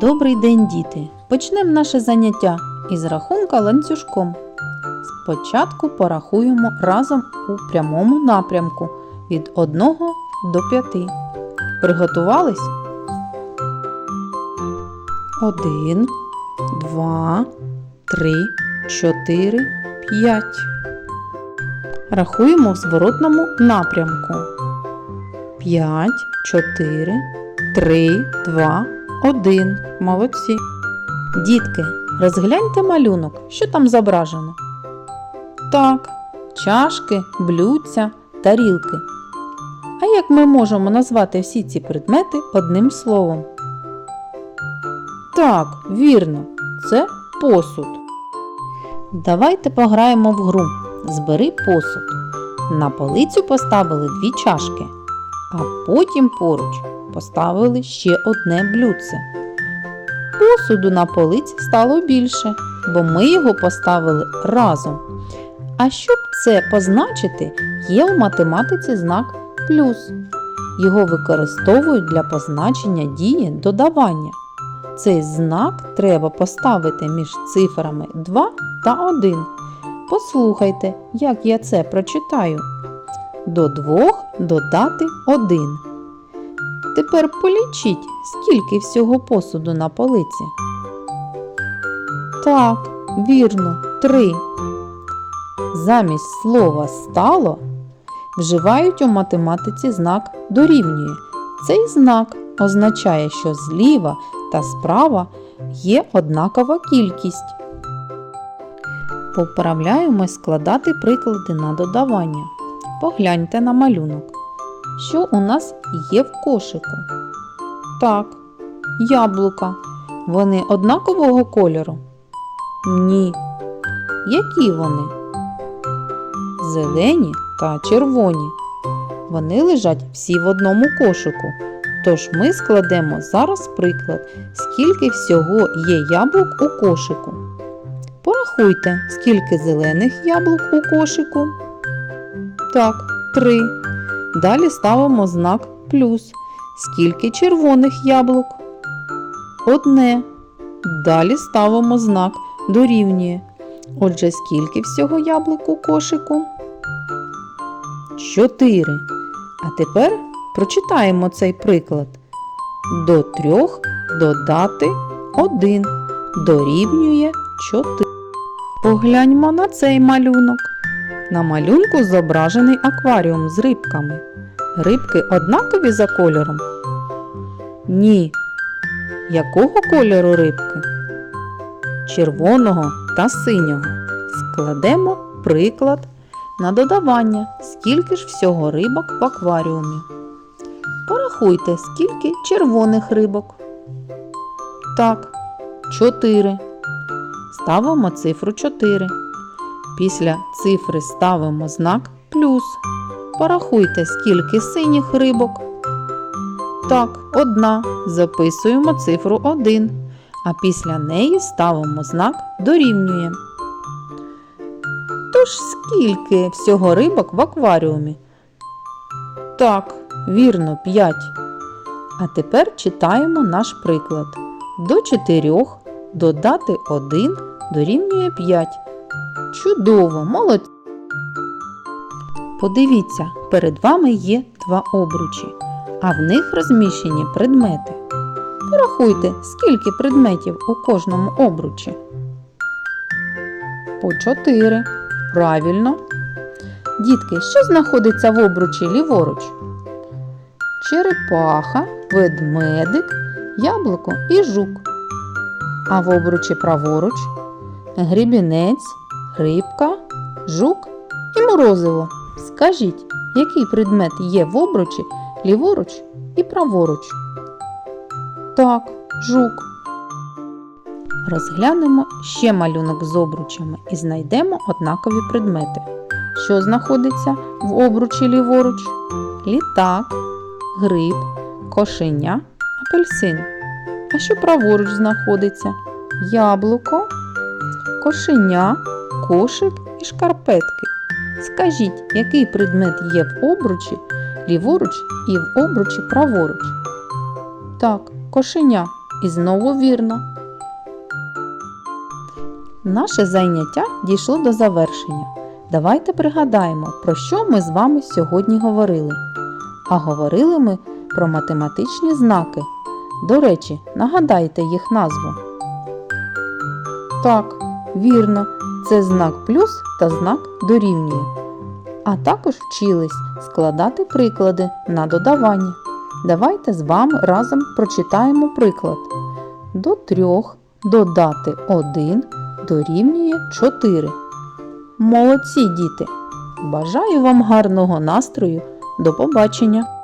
Добрий день, діти! Почнемо наше заняття із рахунка ланцюжком. Спочатку порахуємо разом у прямому напрямку від 1 до 5. Приготувались? 1, 2, 3, 4, 5. Рахуємо в зворотному напрямку. 5, 4, 3, 2, 1. Молодці. Дітки, розгляньте малюнок, що там зображено. Так, чашки, блюдця, тарілки. А як ми можемо назвати всі ці предмети одним словом? Так, вірно, це посуд. Давайте пограємо в гру. Збери посуд. На полицю поставили дві чашки, а потім поруч поставили ще одне блюдце. Посуду на полиці стало більше, бо ми його поставили разом. А щоб це позначити, є у математиці знак плюс. Його використовують для позначення дії додавання. Цей знак треба поставити між цифрами 2 та 1. Послухайте, як я це прочитаю. До двох додати 1. Тепер полічіть, скільки всього посуду на полиці. Так, вірно, три. Замість слова стало вживають у математиці знак дорівнює. Цей знак означає, що зліва та справа є однакова кількість. Поправляємось складати приклади на додавання. Погляньте на малюнок. Що у нас є в кошику? Так, яблука. Вони однакового кольору? Ні. Які вони? Зелені та червоні. Вони лежать всі в одному кошику. Тож ми складемо зараз приклад, скільки всього є яблук у кошику. Порахуйте, скільки зелених яблук у кошику. Так, три. Далі ставимо знак плюс. Скільки червоних яблук? Одне. Далі ставимо знак дорівнює. Отже, скільки всього яблук у кошику? Чотири. А тепер прочитаємо цей приклад. До трьох додати один дорівнює 4. Погляньмо на цей малюнок. На малюнку зображений акваріум з рибками. Рибки однакові за кольором? Ні. Якого кольору рибки? Червоного та синього. Складемо приклад на додавання, скільки ж всього рибок в акваріумі. Порахуйте, скільки червоних рибок. Так, 4. Ставимо цифру 4. Після цифри ставимо знак плюс. Порахуйте, скільки синіх рибок. Так, одна. Записуємо цифру 1, а після неї ставимо знак дорівнює. Тож скільки всього рибок в акваріумі? Так, вірно, 5. А тепер читаємо наш приклад. До 4 додати 1 дорівнює 5. Чудово, молодці! Подивіться, перед вами є два обручі, а в них розміщені предмети. Порахуйте, скільки предметів у кожному обручі. По 4. Правильно. Дітки, що знаходиться в обручі ліворуч? Черепаха, ведмедик, яблуко і жук. А в обручі праворуч грібінець, рибка, жук і морозиво. Скажіть, який предмет є в обручі ліворуч і праворуч? Так, жук. Розглянемо ще малюнок з обручами і знайдемо однакові предмети. Що знаходиться в обручі ліворуч? Літак, гриб, кошеня, апельсин. А що праворуч знаходиться? Яблуко, кошеня, кошик і шкарпетки. Скажіть, який предмет є в обручі ліворуч і в обручі праворуч. Так, кошеня. І знову вірно. Наше заняття дійшло до завершення. Давайте пригадаємо, про що ми з вами сьогодні говорили. А говорили ми про математичні знаки. До речі, нагадайте їх назву. Так, вірно, це знак плюс та знак дорівнює. А також вчились складати приклади на додавання. Давайте з вами разом прочитаємо приклад. До трьох додати 1 дорівнює 4. Молодці, діти! Бажаю вам гарного настрою. До побачення!